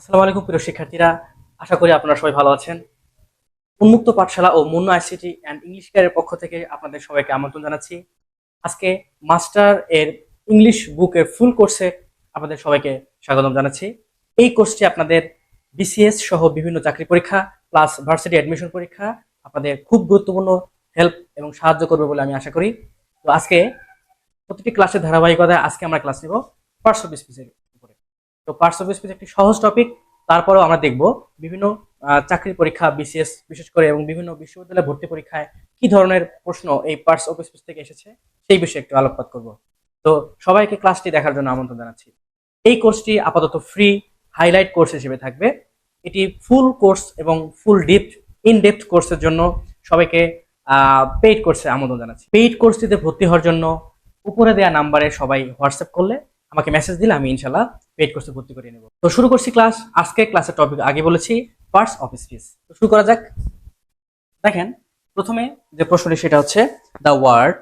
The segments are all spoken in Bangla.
আসসালামু আলাইকুম প্রিয় শিক্ষার্থীরা, আশা করি আপনারা সবাই ভালো আছেন। উন্মুক্ত পাঠশালা ও মুন্না আইসিটি অ্যান্ড ইংলিশ কেয়ারের পক্ষ থেকে আপনাদের সবাইকে আমন্ত্রণ জানাচ্ছি। আজকে মাস্টার এর ইংলিশ বুকের ফুল কোর্সে আপনাদের সবাইকে স্বাগতম জানাচ্ছি। এই কোর্সটি আপনাদের বিসিএস সহ বিভিন্ন চাকরি পরীক্ষা প্লাস ভার্সিটি অ্যাডমিশন পরীক্ষা আপনাদের খুব গুরুত্বপূর্ণ হেল্প এবং সাহায্য করবে বলে আমি আশা করি। তো আজকে প্রতিটি ক্লাসের ধারাবাহিকতায় আজকে আমরা ক্লাস নেব। স্পিচের উপরে তো পার্টস অফ স্পিচ একটি সহজ টপিক তারপরেও আমরা দেখব বিভিন্ন চাকরির পরীক্ষা বিসিএস বিশেষ করে এবং বিভিন্ন বিশ্ববিদ্যালয় ভর্তি পরীক্ষায় কি ধরনের প্রশ্ন এই পার্টস অফ স্পিচ থেকে এসেছে, সেই বিষয়ে একটু আলোকপাত করব। তো সবাইকে ক্লাসটি দেখার জন্য আমন্ত্রণ জানাচ্ছি। এই কোর্সটি আপাতত ফ্রি হাইলাইট কোর্স হিসেবে থাকবে। এটি ফুল কোর্স এবং ফুল ডিপ ইন ডেপথ কোর্সের জন্য সবাইকে পেইড কোর্সে আমন্ত্রণ জানাচ্ছি। পেইড কোর্সটিতে ভর্তি হওয়ার জন্য উপরে দেওয়া নাম্বারে সবাই হোয়াটসঅ্যাপ করলে আমাকে মেসেজ দিলে আমি ইনশাল্লাহ পেইড কোর্সে ভর্তি করে নেব। তো শুরু করছি ক্লাস আজকে ক্লাসের টপিক আগে বলেছি পার্টস অফ স্পিচ তো শুরু করা যাক। দেখেন, প্রথমে যে প্রশ্নটি সেটা হচ্ছে the word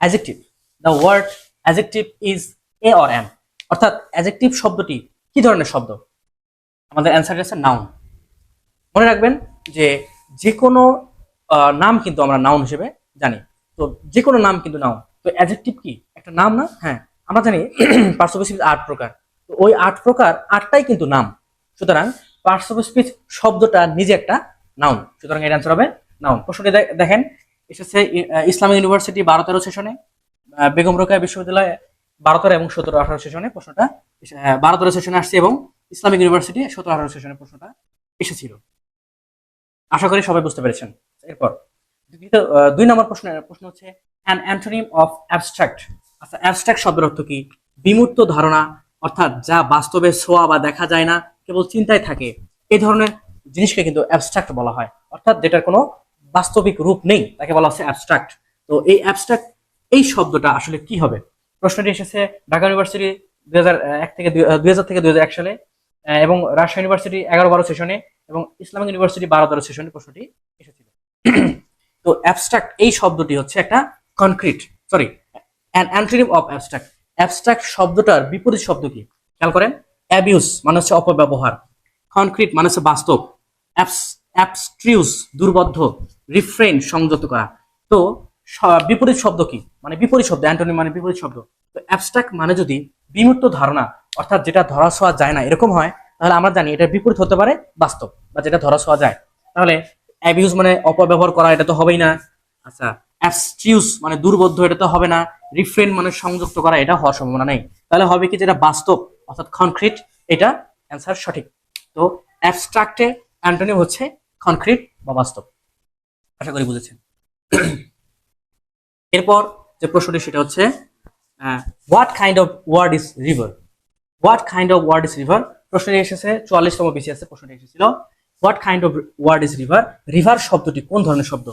adjective the word adjective is a or an অর্থাৎ অ্যাজেক্টিভ শব্দটি কি ধরনের শব্দ? আমাদের অ্যান্সার আছে নাউন মনে রাখবেন যে যে কোনো নাম কিন্তু আমরা নাউন হিসেবে জানি। তো যে কোনো নাম কিন্তু নাউন তো অ্যাজেক্টিভ কি? একটা নাম না? হ্যাঁ আমরা জানি স্পিচ আট প্রকার। ওই আট প্রকার আটটাই কিন্তু নাম। সুতরাং পার্টস অফ স্পিচ শব্দটা নিজে একটা নাউন সুতরাং এর অ্যান্সার হবে নাউন প্রশ্নটি দেখেন এসেছে ই- আহ, ইসলামিক ইউনিভার্সিটি বারো তেরো সেশনে বেগম রোকেয়া বিশ্ববিদ্যালয় বারো তেরো এবং সতেরো আঠারো সেশনে প্রশ্নটা হ্যাঁ, বারো তেরো সেশনে আসছে এবং ইসলামিক ইউনিভার্সিটি সতেরো আঠারো সেশনে প্রশ্নটা এসেছিল। আশা করি সবাই বুঝতে পেরেছেন। এরপর দুই নম্বর প্রশ্ন প্রশ্ন হচ্ছে অ্যান অ্যান্টোনিম অফ অ্যাবস্ট্রাক্ট আচ্ছা অ্যাবস্ট্রাক্ট শব্দের অর্থ কি? বিমূর্ত ধারণা অর্থাৎ যা বাস্তবে ছোঁয়া বা দেখা যায় না, কেবল চিন্তায় থাকে। এই ধরনের জিনিসকে কিন্তু অ্যাবস্ট্রাক্ট বলা হয়। অর্থাৎ যেটার কোনো বাস্তবিক রূপ নেই, তাকে বলা হচ্ছে অ্যাবস্ট্রাক্ট তো এই অ্যাবস্ট্রাক্ট এই শব্দটা আসলে কি হবে? প্রশ্নটি এসেছে ঢাকা ইউনিভার্সিটি দুই এক থেকে দুই হাজার থেকে দুই হাজার এক সালে এবং রাজশাহী ইউনিভার্সিটি এগারো বারো সেশনে এবং ইসলামিক ইউনিভার্সিটি বারো তেরো সেশনে প্রশ্নটি এসেছিল। তো অ্যাবস্ট্রাক্ট এই শব্দটি হচ্ছে একটা concrete sorry an antonym of abstract abstract শব্দটার বিপরীত শব্দ কি? খেয়াল করেন অ্যাবিউস মানে হচ্ছে অপব্যবহার কনক্রিট মানে হচ্ছে বাস্তব অ্যাবস্ট্রিউস দুর্বদ্ধ রিফ্রেন সংযত করা। তো বিপরীত শব্দ কি? মানে বিপরীত শব্দ অ্যান্টনি মানে বিপরীত শব্দ। তো অ্যাবস্ট্রাক্ট মানে যদি বিমূর্ত ধারণা, অর্থাৎ যেটা ধরা ছোঁয়া যায় না, এরকম হয়, তাহলে আমরা জানি এটা বিপরীত হতে পারে বাস্তব, বা যেটা ধরা ছোঁয়া যায়। তাহলে অ্যাবিউজ মানে অপব্যবহার করা, এটা তো হবেই না। আচ্ছা অ্যাবস্ট্রিউস মানে দুর্বোধ্য এটা তো হবে না। রিফ্রেন মানে সংযুক্ত করা, এটা হওয়ার সম্ভাবনা নেই। তাহলে হবে কি যেটা বাস্তব, অর্থাৎ কনক্রিট এটা অ্যান্সার সঠিক। তো অ্যাবস্ট্রাক্টে অ্যান্টোনিম হচ্ছে কনক্রিট বা বাস্তব। আশা করি বুঝেছেন। এরপর যে প্রশ্নটি, সেটা হচ্ছে what kind of word is river what kind of word is river প্রশ্নটি এসেছে, চুয়াল্লিশতম বিসিএস প্রশ্নটি এসেছিল what kind of word is river river শব্দটি কোন ধরনের শব্দ?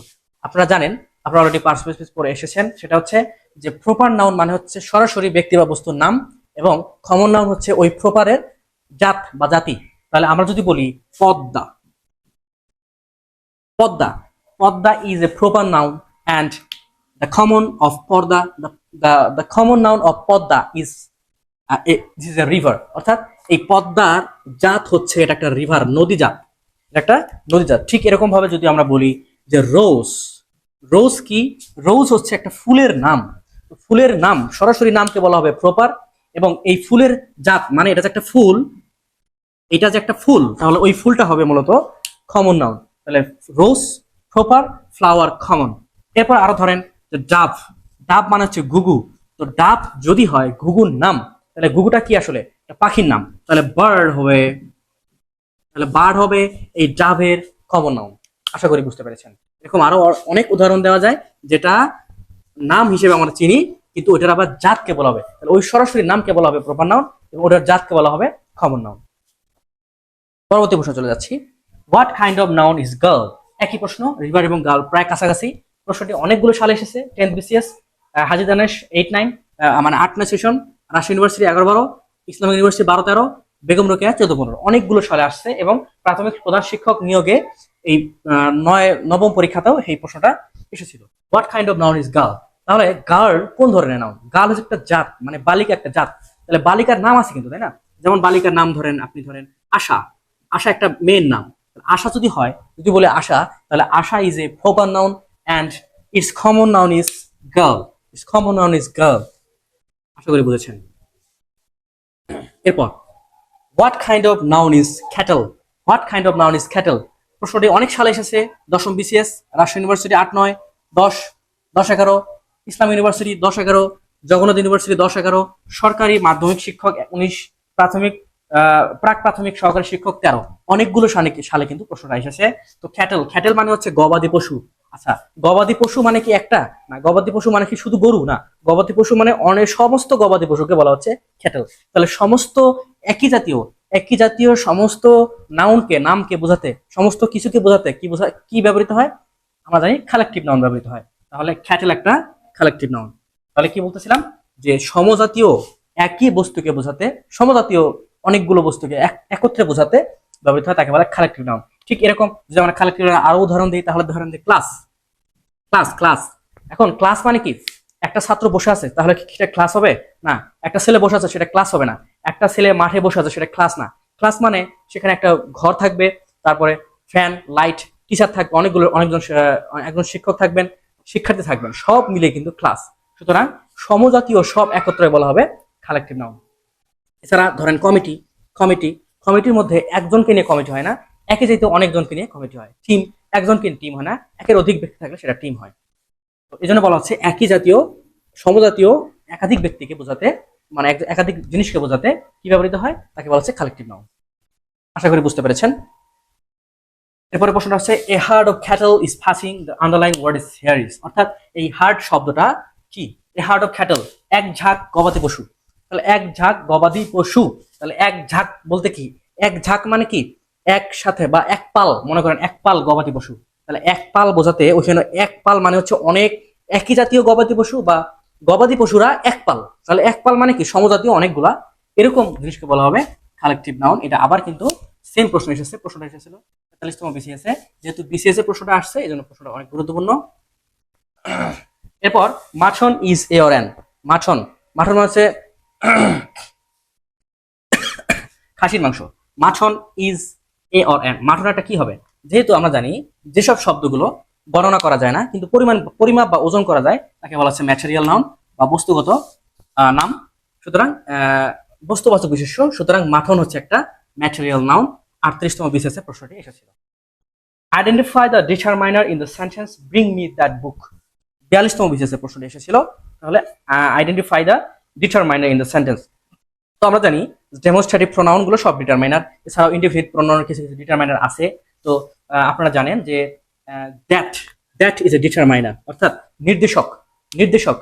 আপনারা জানেন, আপনারা অলরেডি পার্সপেক্টিভ পড়ে এসেছেন, সেটা হচ্ছে যে প্রপার নাউন মানে হচ্ছে সরাসরি ব্যক্তি বা বস্তুর নাম এবং কমন নাউন হচ্ছে ওই প্রপারের জাত বা জাতি। তাহলে আমরা যদি বলি Padma. Padma. Padma is a proper noun and the common of পর্দা the common noun of Padma is is a river অর্থাৎ এই পদ্মার জাত হচ্ছে এটা একটা রিভার নদী জাত। এটা একটা নদী জাত। ঠিক এরকম ভাবে যদি আমরা বলি যে রোজ রোজ কি? রোজ হচ্ছে একটা ফুলের নাম। ফুলের নাম, সরাসরি নামকে বলা হবে প্রপার এবং এই ফুলের জাত মানে এটা যে একটা ফুল, এটা যে একটা ফুল, তাহলে ওই ফুলটা হবে মূলত কমন নাউন তাহলে রোজ প্রপার ফ্লাওয়ার কমন এরপর আরও ধরেন ডাব। ডাব মানে হচ্ছে গুগু তো ডাব যদি হয় ঘুঘুর নাম, তাহলে ঘুঘুটা কি আসলে? পাখির নাম। তাহলে বার্ড হবে, তাহলে বার্ড হবে এই ডাবের কমন নাউন আশা করি বুঝতে পেরেছেন। এরকম আরও অনেক উদাহরণ দেওয়া যায় যেটা নাম হিসেবে আমরা চিনি, কিন্তু ওইটার আবার জাতকে বলা হবে। তাহলে ওই সরাসরি নামকে বলা হবে প্রপার নাউন এবং ওটার জাতকে বলা হবে কমন নাউন পরবর্তী প্রশ্ন চলে যাচ্ছি। What kind of noun is girl একই প্রশ্ন রিভার এবং গার্ল প্রায় কাছাকাছি। প্রশ্নটি অনেকগুলো সালে এসেছে tenth BCS Haji Danesh eight nine মানে আট নয় সেশন রাজশাহী ইউনিভার্সিটি এগারো বারো, ইসলামিক ইউনিভার্সিটি বারো তেরো, বেগম রোকেয়া চোদ্দ পনেরো। অনেকগুলো সালে আসছে এবং প্রাথমিক প্রধান শিক্ষক নিয়োগে এই নয় নবম পরীক্ষাতেও এই প্রশ্নটা এসেছিল what kind of noun is girl তাহলে গার্ল কোন ধরনের নাউন গার্ল হচ্ছে একটা জাত মানে বালিকা একটা জাত। তাহলে বালিকার নাম আছে কিন্তু, তাই না? যেমন বালিকার নাম ধরেন আপনি ধরেন আশা। আশা একটা মেয়ের নাম আশা যদি হয়, যদি বলে আশা, তাহলে Asha is a proper noun and its common noun is girl its common noun is girl আশা করি বুঝেছেন। এরপর what kind of noun is cattle what kind of noun is cattle প্রশ্নটি অনেক সালে এসেছে। দশম বিসিএস রাজশাহী ইউনিভার্সিটি আট নয়, দশ দশ এগারো, ইসলাম ইউনিভার্সিটি দশ এগারো, জগন্নাথ ইউনিভার্সিটি দশ এগারো, সরকারি মাধ্যমিক শিক্ষক উনিশ, প্রাথমিক প্রাক প্রাথমিক সহকারী শিক্ষক তেরো। অনেকগুলো সালে সালে কিন্তু প্রশ্নটা এসেছে। তো খ্যাটেল খ্যাটেল মানে হচ্ছে গবাদি পশু। আচ্ছা গবাদি পশু মানে কি একটা? না, গবাদি পশু মানে কি শুধু গরু? না, গবাদি পশু মানে অনেক সমস্ত গবাদি পশুকে বলা হচ্ছে খ্যাটেল তাহলে সমস্ত একই জাতীয় একই জাতীয় সমস্ত নাউনকে নামকে বোঝাতে, সমস্ত কিছুকে বোঝাতে কি বোঝা, কি ব্যবহৃত হয়? আমরা জানি কালেকটিভ নাউন ব্যবহৃত হয়। তাহলে খ্যাটেল একটা কালেকটিভ নাউন তাহলে কি বলতেছিলাম? যে সমজাতীয় একই বস্তুকে বোঝাতে, সমজাতীয় অনেকগুলো বস্তুকে এক- একত্রে বোঝাতে ব্যবহৃত হয়, তাকে বলে কালেকটিভ নাউন ঠিক এরকম, যদি আমরা কালেকটিভ আরও উদাহরণ দিই, তাহলে ধরেন যে ক্লাস ক্লাস ক্লাস এখন ক্লাস মানে কি? একটা ছাত্র বসে আছে, তাহলে কি সেটা ক্লাস হবে? না, একটা ছেলে বসে আছে সেটা ক্লাস হবে না। একটা ছেলে মাঠে বসে আছে সেটা ক্লাস না। ক্লাস মানে সেখানে একটা ঘর থাকবে, তারপরে ফ্যান লাইট টিচার থাকবে, অনেকগুলো, অনেকজন একজন শিক্ষক থাকবেন, শিক্ষার্থী থাকবেন, সব মিলে কিন্তু ক্লাস সুতরাং সমজাতীয় সব একত্রে বলা হবে কালেকটিভ নাউন এছাড়া ধরেন কমিটি কমিটি কমিটির মধ্যে একজনকে নিয়ে কমিটি হয় না, একে যেহেতু অনেকজনকে নিয়ে কমিটি হয়। টিম একজনকে টিম হয় না, একের অধিক ব্যক্তি থাকলে সেটা টিম হয়। এই জন্য বলা হচ্ছে একই জাতীয়, সমজাতীয় একাধিক ব্যক্তিকে বোঝাতে মানে একাধিক জিনিসকে বোঝাতে কি ব্যবহৃত হয়? তাকে বলা হচ্ছে কালেকটিভ নাউন আশা করি বুঝতে পেরেছেন। এরপরে প্রশ্নটা হচ্ছে a herd of cattle is passing the underline word is here is অর্থাৎ এই হার্ড শব্দটা কি? এ হার্ড অফ ক্যাটল এক ঝাঁক গবাদি পশু। তাহলে এক ঝাঁক গবাদি পশু, তাহলে এক ঝাঁক বলতে কি? এক ঝাঁক মানে কি? একসাথে বা এক পাল, মনে করেন এক পাল গবাদি পশু। তাহলে এক পাল বোঝাতে ওইখানে এক পাল মানে হচ্ছে অনেক একই জাতীয় গবাদি পশু বা গবাদি পশুরা এক পাল। তাহলে এক পাল মানে কি? সমজাতীয় অনেকগুলা। এরকম জিনিসকে বলা হবে কালেকটিভ নাউন এটা আবার কিন্তু সেম প্রশ্ন এসেছে। প্রশ্নটা এসেছিল তেতাল্লিশতম বিসিএস এ যেহেতু বিসিএস এর প্রশ্নটা আসছে, এই জন্য প্রশ্নটা অনেক গুরুত্বপূর্ণ। এরপর mutton is a or an mutton mutton হচ্ছে খাসির মাংস। Mutton is a or an mutton একটা কি হবে? যেহেতু আমরা জানি যেসব শব্দগুলো গণনা করা যায় না, কিন্তু পরিমাণ, পরিমাপ বা ওজন করা যায়, তাকে বলা হচ্ছে ম্যাটেরিয়াল নাউন বা বস্তুগত নাম। সুতরাং বস্তুবাচক বিশেষ্য, সুতরাং মাথন হচ্ছে একটা ম্যাটেরিয়াল নাউন আটত্রিশতম বিশেষে প্রশ্নটি এসেছিল। Identify the determiner in the sentence bring me that book বিয়াল্লিশতম বিশেষে প্রশ্নটি এসেছিল। তাহলে identify the determiner in the sentence তো আমরা জানি ডেমোস্ট্রেটিভ প্রোনাউনগুলো সব ডিটারমাইনার এছাড়াও ইন্ডিভিড প্রোনাউনের কিছু কিছু ডিটারমাইনার আছে। তো আপনারা জানেন যে that that is a determiner অর্থাৎ নির্দেশক নির্দেশক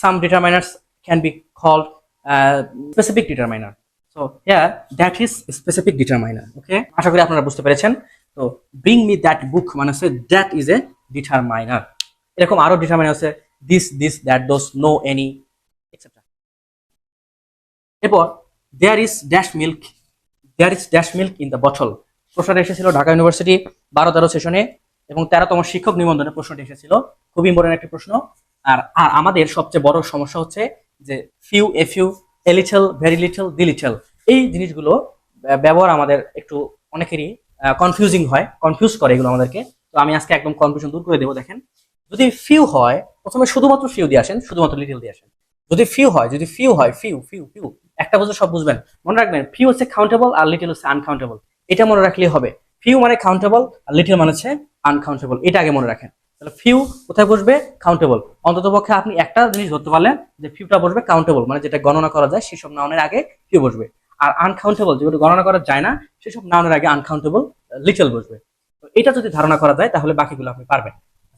some determiners can be called specific determiner so here that is specific determiner okay আশা করি আপনারা বুঝতে পেরেছেন। তো ব্রিং মি দ্যাট বুক মানে হচ্ছে দ্যাট ইজ এ ডিটারমাইনার এরকম আরও ডিটারমাইনার আছে this this that those no any এরপর there is dash milk there is dash milk in the bottle প্রশ্নটা এসেছিল ঢাকা ইউনিভার্সিটি বারো তেরো সেশনে এবং তেরোতম শিক্ষক নিবন্ধনে প্রশ্নটি এসেছিল। খুবই ইম্পর্টেন্ট একটি প্রশ্ন। আর আর আমাদের সবচেয়ে বড় সমস্যা হচ্ছে যে few a few a very little the এই জিনিসগুলো ব্যবহার আমাদের একটু অনেকেরই কনফিউজিং হয় কনফিউজ করে এগুলো আমাদেরকে। তো আমি আজকে একদম কনফিউশন দূর করে দেবো, দেখেন। যদি ফিউ হয়, প্রথমে শুধুমাত্র ফিউ দিয়ে আসেন, শুধুমাত্র লিটল দিয়ে আসেন। যদি ফিউ হয়, যদি ফিউ হয় ফিউ ফিউ ফিউ একটা বুঝে সব বুঝবেন। মনে রাখবেন ফিউ হচ্ছে কাউন্টেবল আর লিটল হচ্ছে আনকাউন্টেবল এটা মনে রাখলেই হবে। ফিউ মানে কাউন্টেবল আর লিটল মানে হচ্ছে আনকাউন্টেবল এটা আগে মনে রাখেন। তাহলে ফিউ কোথায় বসবে? কাউন্টেবল অন্তত পক্ষে আপনি একটা জিনিস ধরতে পারলেন যে ফিউটা বসবে কাউন্টেবল মানে যেটা গণনা করা যায় সেসব নাউনের আগে ফিউ বসবে। আর আনকাউন্টেবল যেগুলো গণনা করা যায় না, সেসব নাউনের আগে আনকাউন্টেবল লিটল বসবে। তো এটা যদি ধারণা করা যায়, তাহলে বাকিগুলো আপনি পারবেন।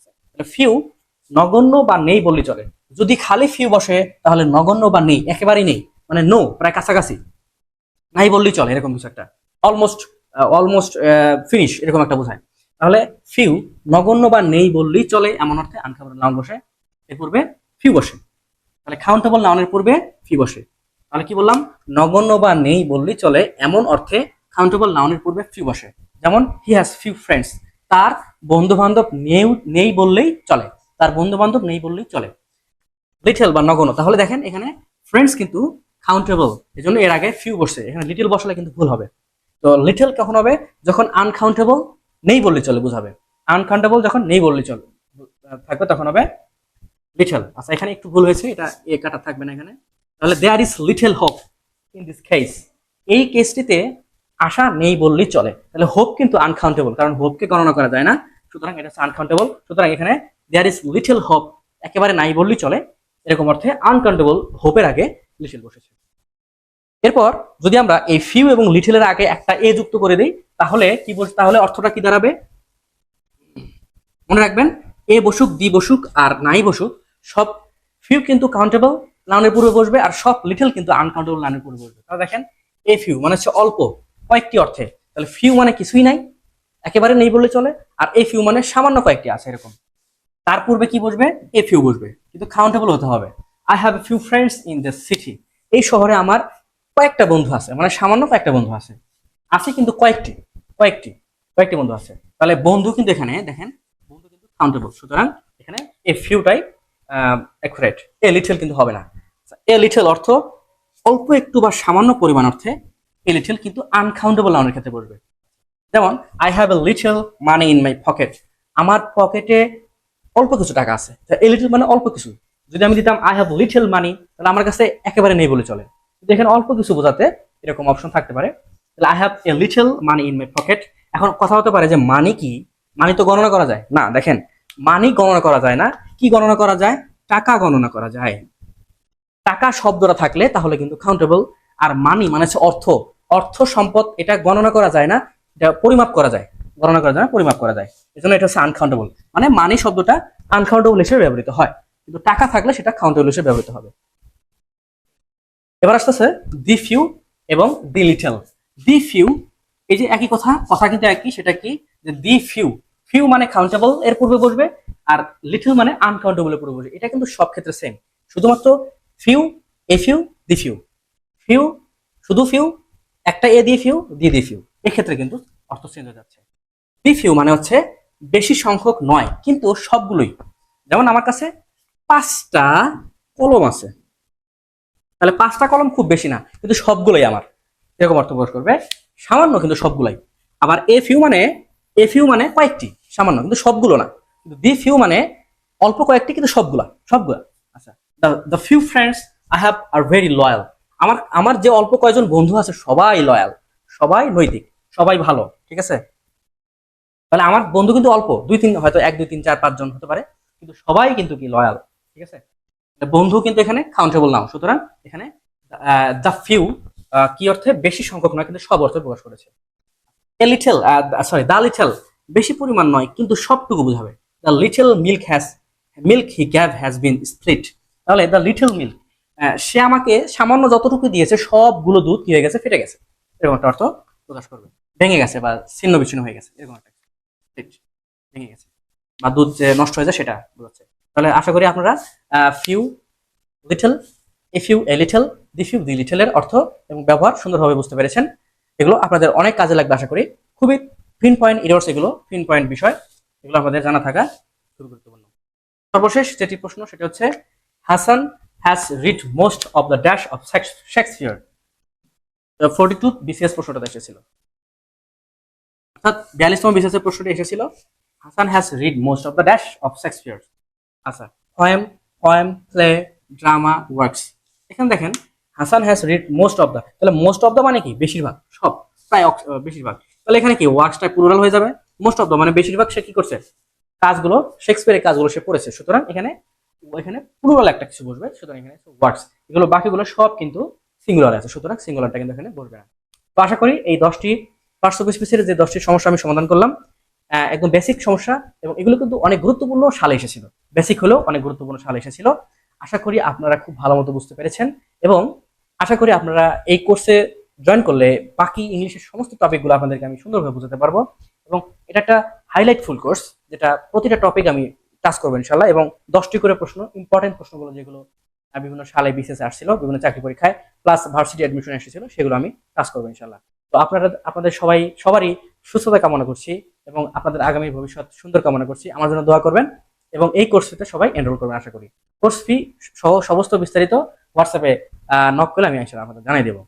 তাহলে ফিউ নগণ্য বা নেই বললে চলে। যদি খালি ফিউ বসে, তাহলে নগণ্য বা নেই, একেবারেই নেই। মানে নো প্রায় কাছাকাছি। নাই বললেই চলে, এরকম কিছু একটা। অলমোস্ট অলমোস্ট ফিনিশ এরকম একটা বোঝায়। তাহলে ফিউ নগণ্য বা নেই বললেই চলে, এমন অর্থে আনকাউন্টেবল নাউন বসে, এর পূর্বে ফিউ বসে। তাহলে কাউন্টেবল নাউনের পূর্বে ফি বসে। তাহলে কি বললাম? নগণ্য বা নেই বললেই চলে, এমন অর্থে কাউন্টেবল নাউনের পূর্বে ফিউ বসে। যেমন হি হ্যাজ ফিউ ফ্রেন্ডস তার বন্ধু বান্ধব নেই নেই বললেই চলে। তার বন্ধু বান্ধব নেই বললেই চলে। লিটল বা নগণ্য। তাহলে দেখেন, এখানে ফ্রেন্ডস কিন্তু কাউন্টেবল এই জন্য এর আগে ফিউ বসছে এখানে লিটল বসালে কিন্তু ভুল হবে। তো লিটল কখন হবে? যখন আনকাউন্টেবল নেই বললে চলে, বুঝাবে। আনকাউন্টেবল যখন নেই বললে চলে, থাকবে তখন হবে লিটল আচ্ছা এখানে একটু ভুল হয়েছে, এটা এ কাটা থাকবে না এখানে। তাহলে there is little hope in this case এই কেসটিতে আশা নেই বললেই চলে। তাহলে হোপ কিন্তু আনকাউন্টেবল কারণ হোপকে গণনা করা যায় না। সুতরাং এটা আনকাউন্টেবল সুতরাং এখানে দেয়ার ইজ লিটল হোপ একেবারে নাই বললেই চলে। এরকম অর্থে আনকাউন্টেবল হোপের আগে লিটল বসেছে। এরপর যদি আমরা এই ফিউ এবং লিটলের আগে একটা এ যুক্ত করে দিই, তাহলে কি বল তাহলে অর্থটা কি দাঁড়াবে? মনে রাখবেন, এ বসুক দি বসুক, আর নাই বসুক, সব ফিউ কিন্তু কাউন্টেবল নাউনের পূর্বে বসবে, আর সব লিটল কিন্তু আনকাউন্টেবল নাউনের পূর্বে বসবে। তাহলে দেখেন, এ ফিউ মানে হচ্ছে অল্প, কয়েকটি অর্থে। তাহলে ফিউ মানে কিছুই নাই, একেবারে নেই বললে চলে, আর এ ফিউ মানে সামান্য কয়েকটি আছে এরকম। তার পূর্বে কি বসবে? এ ফিউ বসবে, কিন্তু কাউন্টেবল হতে হবে। I have few friends in the city এই শহরে আমার কয়েকটা বন্ধু আছে মানে সামান্য কয়েকটা বন্ধু আছে। আছে কিন্তু কয়েকটি কয়েকটি কয়েকটি বন্ধু আছে। তাহলে বন্ধু কিন্তু এখানে, দেখেন, বন্ধু কিন্তু কাউন্টেবল সুতরাং এখানে এ ফিউটাই অ্যাকুরেট এ লিটল কিন্তু হবে না। এ লিটল অর্থ অল্প একটু বা সামান্য পরিমাণ অর্থে এ লিটল কিন্তু আনকাউন্টেবল নাউনের ক্ষেত্রে বসবে যেমন I have a little money in my pocket আমার পকেটে অল্প কিছু টাকা আছে। এ লিটল মানে অল্প কিছু। যদি আমি দিতাম আই হ্যাভ লিটল মানি তাহলে আমার কাছে একেবারে নেই বলে চলে। এখানে অল্প কিছু বোঝাতে এরকম অপশন থাকতে পারে। তাহলে I have a little money in my pocket এখন কথা হতে পারে যে মানি কি? মানি তো গণনা করা যায়। না, দেখেন মানি গণনা করা যায় না। কি গণনা করা যায়? টাকা গণনা করা যায়। টাকা শব্দটা থাকলে তাহলে কিন্তু কাউন্টেবল আর মানি মানে হচ্ছে অর্থ। অর্থ সম্পদ, এটা গণনা করা যায় না, এটা পরিমাপ করা যায়। গণনা করা যায় না, পরিমাপ করা যায়। এজন্য এটা হচ্ছে আনকাউন্টেবল মানে মানি শব্দটা আনকাউন্টেবল হিসেবে ব্যবহৃত হয়। কিন্তু টাকা থাকলে সেটা কাউন্টেবল হিসেবে ব্যবহৃত হবে। এবার আসতেছে দি ফিউ এবং দি লিটল দি ফিউ এই যে একই কথা কথা কিন্তু একই, সেটা কি? যে দি ফিউ ফিউ মানে কাউন্টেবল এর পূর্বে বসবে আর লিটল মানে আনকাউন্টেবল এর পূর্বে বসবে। এটা কিন্তু সব ক্ষেত্রে সেম শুধুমাত্র few a few the few few শুধু ফিউ একটা এ দিয়ে ফিউ দি দি ফিউ এক্ষেত্রে কিন্তু অর্থ চেঞ্জ হয়ে যাচ্ছে। দি ফিউ মানে হচ্ছে বেশি সংখ্যক নয়, কিন্তু সবগুলোই। যেমন আমার কাছে পাঁচটা কলম আছে। তাহলে পাঁচটা কলম খুব বেশি না, কিন্তু সবগুলোই আমার। এরকম অর্থ প্রকাশ করবে। সামান্য কিন্তু সবগুলাই। আবার এ ফিউ মানে এ ফিউ মানে কয়েকটি, সামান্য, কিন্তু সবগুলো না। কিন্তু দি ফিউ মানে অল্প কয়েকটি, কিন্তু সবগুলা সবগুলা। আচ্ছা the few friends I have are very loyal আমার আমার যে অল্প কয়েকজন বন্ধু আছে, সবাই লয়াল সবাই নৈতিক, সবাই ভালো, ঠিক আছে? তাহলে আমার বন্ধু কিন্তু অল্প, দুই তিন, হয়তো এক, দুই, তিন, চার পাঁচ জন হতে পারে, কিন্তু সবাই কিন্তু কি লয়াল ঠিক আছে? বন্ধু কিন্তু এখানে কাউন্টেবল নাও সুতরাং এখানে দ্য ফিউ কি অর্থে বেশি সংখ্যক নয়, কিন্তু সব অর্থে প্রকাশ করেছে। A little sorry the little বেশি পরিমাণ নয়, কিন্তু সবটুকু বোঝাবে। The little milk has milk he gave has been split তাহলে দ্য লিটল মিল্ক সে আমাকে সামান্য যতটুকু দিয়েছে, সবগুলো দুধ কি হয়ে গেছে? ফেটে গেছে। এরকম একটা অর্থ প্রকাশ করবে। ভেঙে গেছে বা ছিন্ন বিচ্ছিন্ন হয়ে গেছে, এরকম একটা ভেঙে গেছে। বা দুধ যে নষ্ট হয়ে যায়, সেটা বোঝাচ্ছে। তাহলে আশা করি আপনারা few little a few a little the few the লিটলের অর্থ এবং ব্যবহার সুন্দরভাবে বুঝতে পেরেছেন। এগুলো আপনাদের অনেক কাজে লাগবে আশা করি। খুবই ফিন পয়েন্ট ইরোর্স এগুলো ফিন পয়েন্ট বিষয়, এগুলো আমাদের জানা থাকা খুবই গুরুত্বপূর্ণ। সর্বশেষ যেটি প্রশ্ন, সেটা হচ্ছে, Hasan has read most of the dash of Shakespeare forty two BCS প্রশ্নটা এসেছিল। অর্থাৎ বিয়াল্লিশতম বিসিএস প্রশ্নটি এসেছিল, Hasan has read most of the dash of Shakespeare আচ্ছা poem poem play drama works এখানে দেখেন Hasan has read most of the তাহলে মোস্ট অফ দ্য মানে কি? বেশিরভাগ, সব, প্রায় বেশিরভাগ। তাহলে এখানে কি? ওয়ার্কসটা প্লুরাল হয়ে যাবে। মোস্ট অফ দ্য মানে বেশিরভাগ সে কি করছে? কাজগুলো শেক্সপিয়ারের কাজগুলো সে পড়েছে সুতরাং এখানে এখানে প্লুরাল একটা কিছু বসবে। সুতরাং এখানে ওয়ার্কস এগুলো, বাকিগুলো সব কিন্তু সিঙ্গুলার আছে। সুতরাং সিঙ্গুলারটা কিন্তু এখানে বসবে না। তো আশা করি এই দশটি পার্শ্ব স্পেসির যে দশটি সমস্যা আমি সমাধান করলাম। একদম বেসিক সমস্যা এবং এগুলো কিন্তু অনেক গুরুত্বপূর্ণ সালে এসেছিল। বেসিক হলেও অনেক গুরুত্বপূর্ণ সালে এসেছিল। আশা করি আপনারা খুব ভালো মতো বুঝতে পেরেছেন এবং আশা করি আপনারা এই কোর্সে জয়েন করলে বাকি ইংলিশের সমস্ত টপিকগুলো আপনাদেরকে আমি সুন্দরভাবে বোঝাতে পারব এবং এটা একটা হাইলাইট ফুল কোর্স যেটা প্রতিটা টপিক আমি টাচ করব ইনশাল্লাহ এবং দশটি করে প্রশ্ন ইম্পর্টেন্ট প্রশ্নগুলো যেগুলো বিভিন্ন সালে বিশেষ আসছিল, বিভিন্ন চাকরি পরীক্ষায় প্লাস ভার্সিটি অ্যাডমিশন এসেছিল, সেগুলো আমি টাচ করব ইনশাল্লাহ তো আপনারা, আপনাদের সবাই, সবারই সুস্থতা কামনা করছি এবং আপনাদের আগামী ভবিষ্যৎ সুন্দর কামনা করছি। আমার জন্য দোয়া করবেন। এবং এই কোর্সটিতে সবাই এনরোল করবেন আশা করি। কোর্স ফি সহ সমস্ত বিস্তারিত হোয়াটসঅ্যাপে নক করলে আমি আসলে আপনাদের জানিয়ে দেবো।